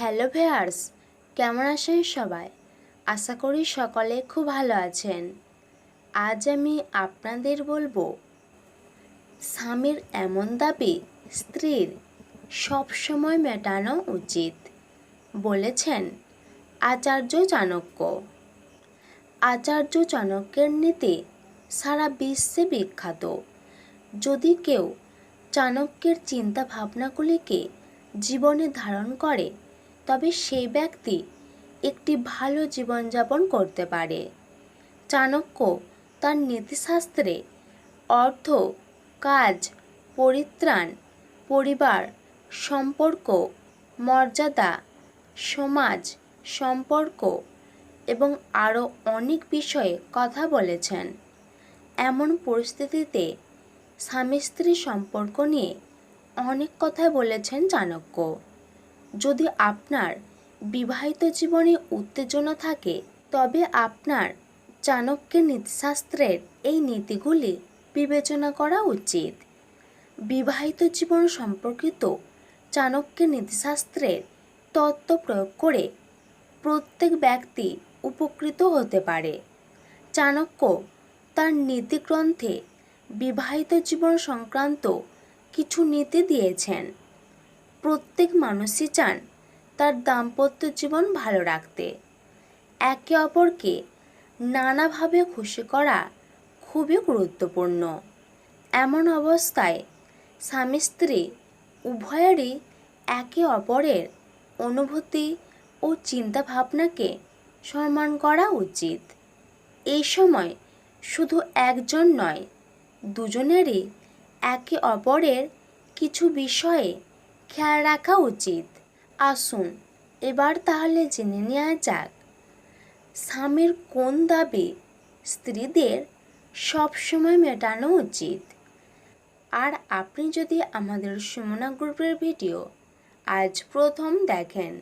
Hello ভেয়ার্স কেমন আছেন সবাই? আশা করি সকলে খুব ভালো আছেন। আজ আমি আপনাদের বলব, স্বামীর এমন দাবি স্ত্রীর সবসময় মেটানো উচিত। বলেছেন আচার্য চাণক্য। আচার্য চাণক্যের নীতি সারা বিশ্বে বিখ্যাত। যদি কেউ চাণক্যের চিন্তা ভাবনাগুলিকে জীবনে ধারণ করে তবে সেই ব্যক্তি একটি ভালো জীবনযাপন করতে পারে। চাণক্য তার নীতিশাস্ত্রে অর্থ, কাজ, পরিত্রাণ, পরিবার, সম্পর্ক, মর্যাদা, সমাজ, সম্পর্ক এবং আরও অনেক বিষয়ে কথা বলেছেন। এমন পরিস্থিতিতে স্বামী স্ত্রী সম্পর্ক নিয়ে অনেক কথা বলেছেন চাণক্য। যদি আপনার বিবাহিত জীবনে উত্তেজনা থাকে, তবে আপনার চাণক্যের নীতিশাস্ত্রের এই নীতিগুলি বিবেচনা করা উচিত। বিবাহিত জীবন সম্পর্কিত চাণক্যের নীতিশাস্ত্রের তত্ত্ব প্রয়োগ করে প্রত্যেক ব্যক্তি উপকৃত হতে পারে। চাণক্য তার নীতিগ্রন্থে বিবাহিত জীবন সংক্রান্ত কিছু নীতি দিয়েছেন। প্রত্যেক মানুষই চান তার দাম্পত্য জীবন ভালো রাখতে। একে অপরকে নানাভাবে খুশি করা খুবই গুরুত্বপূর্ণ। এমন অবস্থায় স্বামী স্ত্রী উভয়েরই একে অপরের অনুভূতি ও চিন্তাভাবনাকে সম্মান করা উচিত। এই সময় শুধু একজন নয়, দুজনেরই একে অপরের কিছু বিষয়ে খেয়াল রাখা উচিত। আসুন, এবার তাহলে জেনে নেওয়া যাক, স্বামীর কোন দাবি স্ত্রীদের সবসময় মেটানো উচিত। আর আপনি যদি আমাদের সুমনা গ্রুপের ভিডিও আজ প্রথম দেখেন,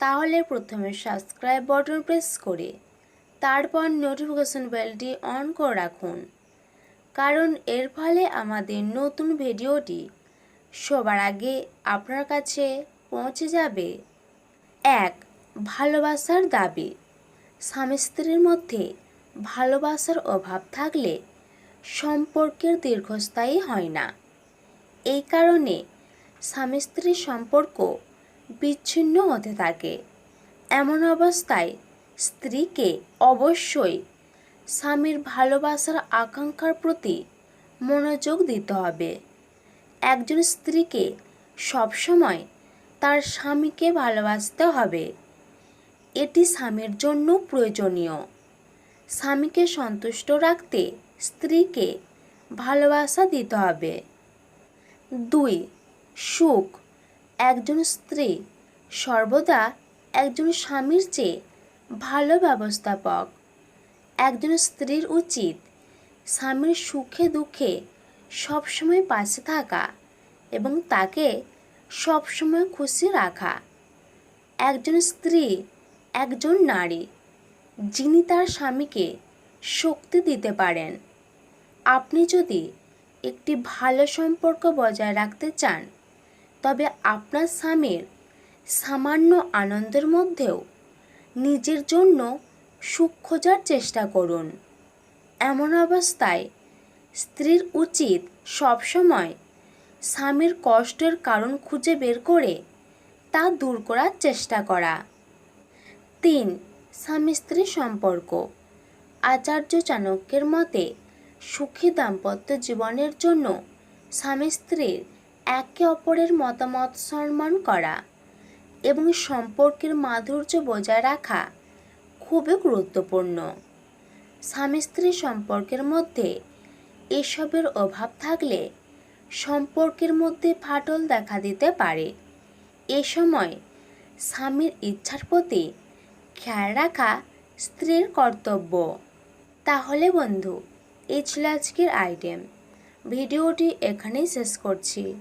তাহলে প্রথমে সাবস্ক্রাইব বাটন প্রেস করে, তারপর নোটিফিকেশন বেলটি অন করে রাখুন। কারণ এর ফলে আমাদের নতুন ভিডিওটি সবার আগে আপনার কাছে পৌঁছে যাবে এক, ভালোবাসার দাবি। স্বামী স্ত্রীর মধ্যে ভালোবাসার অভাব থাকলে সম্পর্কের দীর্ঘস্থায়ী হয় না। এই কারণে স্বামী স্ত্রীর সম্পর্ক বিচ্ছিন্ন হতে থাকে। এমন অবস্থায় স্ত্রীকে অবশ্যই স্বামীর ভালোবাসার আকাঙ্ক্ষার প্রতি মনোযোগ দিতে হবে। একজন স্ত্রীকে সবসময় তার স্বামীকে ভালোবাসতে হবে। এটি স্বামীর জন্য প্রয়োজনীয়। স্বামীকে সন্তুষ্ট রাখতে স্ত্রীকে ভালোবাসা দিতে হবে। দুই, সুখ। একজন স্ত্রী সর্বদা একজন স্বামীর চেয়ে ভালো ব্যবস্থাপক। একজন স্ত্রীর উচিত স্বামীর সুখে দুঃখে সবসময় পাশে থাকা এবং তাকে সবসময় খুশি রাখা। একজন স্ত্রী, একজন নারী, যিনি তার স্বামীকে শক্তি দিতে পারেন। আপনি যদি একটি ভালো সম্পর্ক বজায় রাখতে চান, তবে আপনার স্বামীর সামান্য আনন্দের মধ্যেও নিজের জন্য সুখ খোঁজার চেষ্টা করুন। এমন অবস্থায় স্ত্রীর উচিত সবসময় স্বামীর কষ্টের কারণ খুঁজে বের করে তা দূর করার চেষ্টা করা। তিন, স্বামী স্ত্রী সম্পর্ক। আচার্য চাণক্যের মতে, সুখী দাম্পত্য জীবনের জন্য স্বামী স্ত্রীর একে অপরের মতামত সম্মান করা এবং সম্পর্কের মাধুর্য বজায় রাখা খুবই গুরুত্বপূর্ণ। স্বামী স্ত্রী সম্পর্কের মধ্যে এসবের অভাব থাকলে সম্পর্কের মধ্যে ফাটল দেখা দিতে পারে। এ সময় স্বামীর ইচ্ছার প্রতি খেয়াল রাখা স্ত্রীর কর্তব্য। তাহলে বন্ধু, এই ছিল আজকের আইটেম। ভিডিওটি এখানেই শেষ করছি।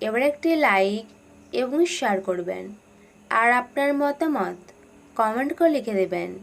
এবার একটি লাইক এবং শেয়ার করবেন। আর আপনার মতামত কমেন্ট করে লিখে দেবেন।